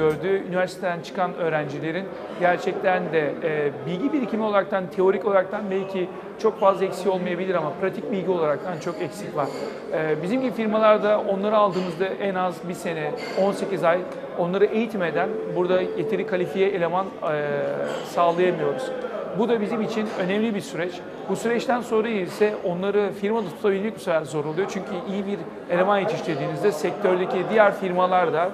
gördüğü üniversiteden çıkan öğrencilerin gerçekten de e, bilgi birikimi olaraktan, teorik olaraktan belki çok fazla eksiği olmayabilir ama pratik bilgi olaraktan çok eksik var. E, bizim gibi firmalarda onları aldığımızda en az bir sene, 18 ay onları eğitmeden burada yeteri kalifiye eleman e, sağlayamıyoruz. Bu da bizim için önemli bir süreç. Bu süreçten sonra ise onları firmada tutabilmek bu sefer zor oluyor. Çünkü iyi bir eleman yetiştirdiğinizde sektördeki diğer firmalar da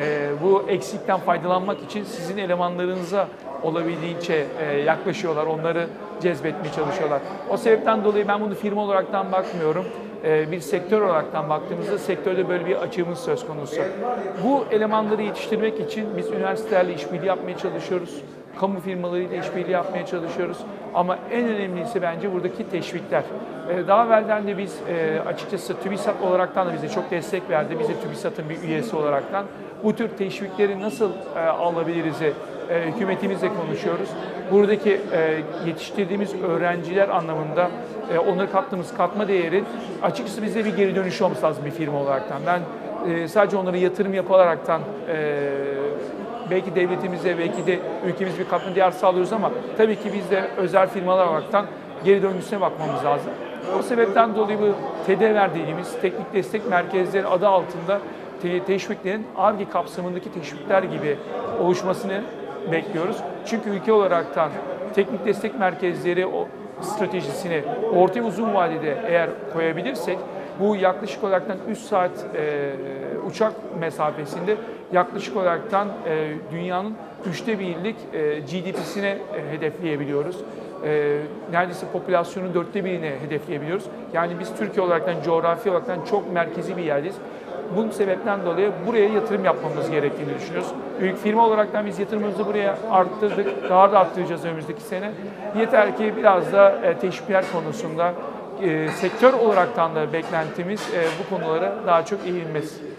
e, bu eksikten faydalanmak için sizin elemanlarınıza olabildiğince e, yaklaşıyorlar. Onları cezbetmeye çalışıyorlar. O sebepten dolayı ben bunu firma olaraktan bakmıyorum. E, bir sektör olaraktan baktığımızda sektörde böyle bir açığımız söz konusu. Bu elemanları yetiştirmek için biz üniversitelerle işbirliği yapmaya çalışıyoruz kamu firmalarıyla işbirliği yapmaya çalışıyoruz. Ama en önemlisi bence buradaki teşvikler. Ee, Daha evvelden de biz e, açıkçası TÜBİSAT olaraktan da bize çok destek verdi. Biz de TÜBİSAT'ın bir üyesi olaraktan bu tür teşvikleri nasıl e, alabiliriz e, hükümetimizle konuşuyoruz. Buradaki yetiştirdiğimiz öğrenciler anlamında onlara kattığımız katma değerin açıkçası bize bir geri dönüş olması lazım bir firma olaraktan. Ben sadece onlara yatırım yapılaraktan belki devletimize, belki de ülkemiz bir katma değer sağlıyoruz ama tabii ki biz de özel firmalar olaraktan geri döngüsüne bakmamız lazım. O sebepten dolayı bu TEDEVER dediğimiz teknik destek merkezleri adı altında te- teşviklerin ARGE kapsamındaki teşvikler gibi oluşmasını bekliyoruz. Çünkü ülke olaraktan teknik destek merkezleri o stratejisini orta ve uzun vadede eğer koyabilirsek bu yaklaşık olaraktan 3 saat e, uçak mesafesinde yaklaşık olaraktan e, dünyanın üçte birlik e, GDP'sine e, hedefleyebiliyoruz. E, neredeyse popülasyonun dörtte birini hedefleyebiliyoruz. Yani biz Türkiye olaraktan, coğrafi olaraktan çok merkezi bir yerdeyiz. Bu sebepten dolayı buraya yatırım yapmamız gerektiğini düşünüyoruz. Büyük firma olaraktan biz yatırımımızı buraya arttırdık. Daha da arttıracağız önümüzdeki sene. Yeter ki biraz da e, teşvikler konusunda e, sektör olaraktan da beklentimiz e, bu konulara daha çok eğilmesi.